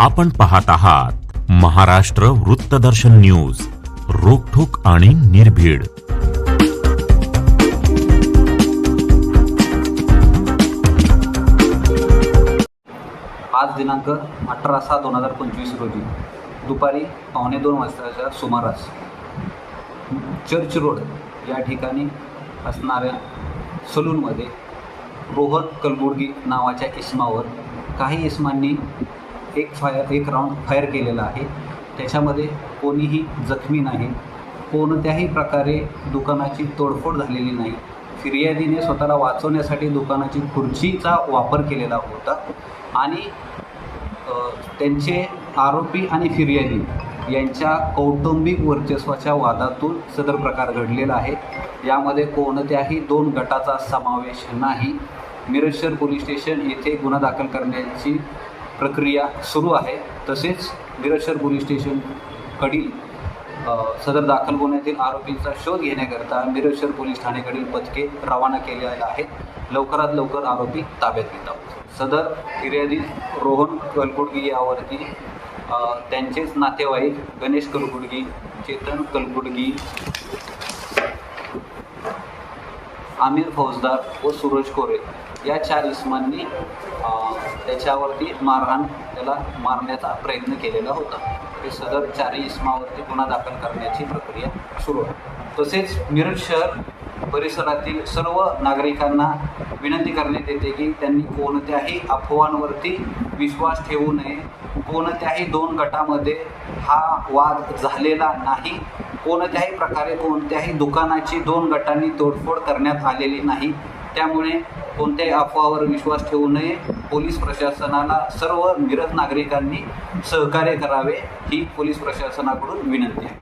आपण पाहत आहात महाराष्ट्र वृत्तदर्शन न्यूज रोखोक आणि निर्भीड. आज दिनांक अठरा सहा दोन हजार पंचवीस रोजी दुपारी पावणे दोन वाजताच्या सुमारास चर्च रोड या ठिकाणी असणाऱ्या सलूनमध्ये रोहन कलबुर्गी नावाच्या इसमावर काही इसमांनी एक फायर एक राऊंड फायर केलेला आहे. त्याच्यामध्ये कोणीही जखमी नाही. कोणत्याही प्रकारे दुकानाची तोडफोड झालेली नाही. फिर्यादीने स्वतःला वाचवण्यासाठी दुकानाची खुर्चीचा वापर केलेला होता. आणि त्यांचे आरोपी आणि फिर्यादी यांच्या कौटुंबिक वर्चस्वाच्या वादातून सदर प्रकार घडलेला आहे. यामध्ये कोणत्याही दोन गटाचा समावेश नाही. मिरज शहर पोलीस स्टेशन येथे गुन्हा दाखल करण्याची प्रक्रिया सुरू आहे. तसेच मिरज पोलीस स्टेशनकडील सदर दाखल गुन्ह्यातील आरोपींचा शोध घेण्याकरता मिरज पोलीस ठाणेकडील पथके रवाना केलेले आहेत. लवकरात लवकर आरोपी ताब्यात घेत आहोत. सदर फिर्यादी रोहन कलकुडगी यावरती त्यांचेच नातेवाईक गणेश कलकुडगी चेतन कलकुडगी आमिर फौजदार व सूरज कोरे या चार इसमांनी त्याच्यावरती मारहाण त्याला मारण्याचा प्रयत्न केलेला होता. हे सदर चारही इसमावरती गुन्हा दाखल करण्याची प्रक्रिया सुरू आहे. तसेच मिरज शहर परिसरातील सर्व नागरिकांना विनंती करण्यात येते की त्यांनी कोणत्याही अफवांवरती विश्वास ठेवू नये. कोणत्याही दोन गटामध्ये हा वाद झालेला नाही. कोणत्याही प्रकारे कोणत्याही दुकानाची दोन गटांनी तोडफोड करण्यात आलेली नाही. त्यामुळे कोणत्याही अफवावर विश्वास ठेवू नये. पोलीस प्रशासनाला सर्व मिरज नागरिकांनी सहकार्य करावे ही पोलीस प्रशासनाकडून विनंती आहे.